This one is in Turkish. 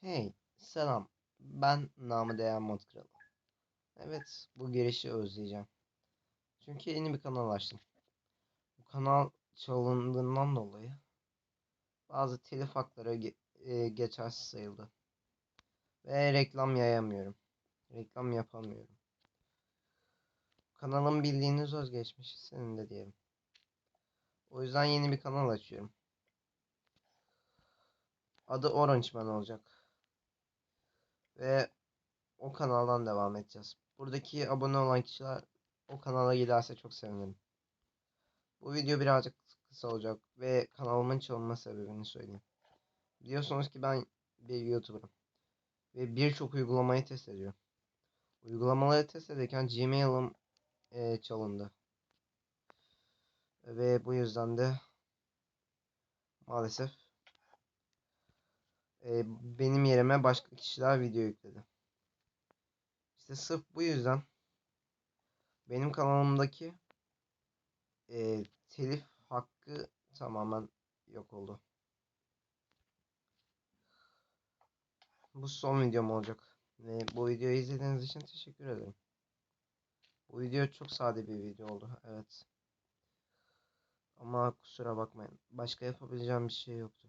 Hey, selam. Ben namı değer mod kralı. Evet, bu girişi özleyeceğim. Çünkü yeni bir kanal açtım. Bu kanal çalındığından dolayı bazı telif hakları ge- e, geçersiz sayıldı. Ve reklam yayamıyorum. Reklam yapamıyorum. Kanalın bildiğiniz özgeçmişi senin de diyelim. O yüzden yeni bir kanal açıyorum. Adı Orange Man olacak. Ve o kanaldan devam edeceğiz. Buradaki abone olan kişiler o kanala giderse çok sevinirim. Bu video birazcık kısa olacak ve kanalımın çalınma sebebini söyleyeyim. Biliyorsunuz ki ben bir YouTuber'ım. Ve birçok uygulamayı test ediyorum. Uygulamaları test ederken Gmail'ım eee, çalındı. Ve bu yüzden de maalesef eee, benim yerime başka kişiler video yükledi. İşte sırf bu yüzden benim kanalımdaki eee, telif hakkı tamamen yok oldu. Bu son videom olacak. Ve bu videoyu izlediğiniz için teşekkür ederim. Bu video çok sade bir video oldu. Evet. Ama kusura bakmayın. Başka yapabileceğim bir şey yoktu.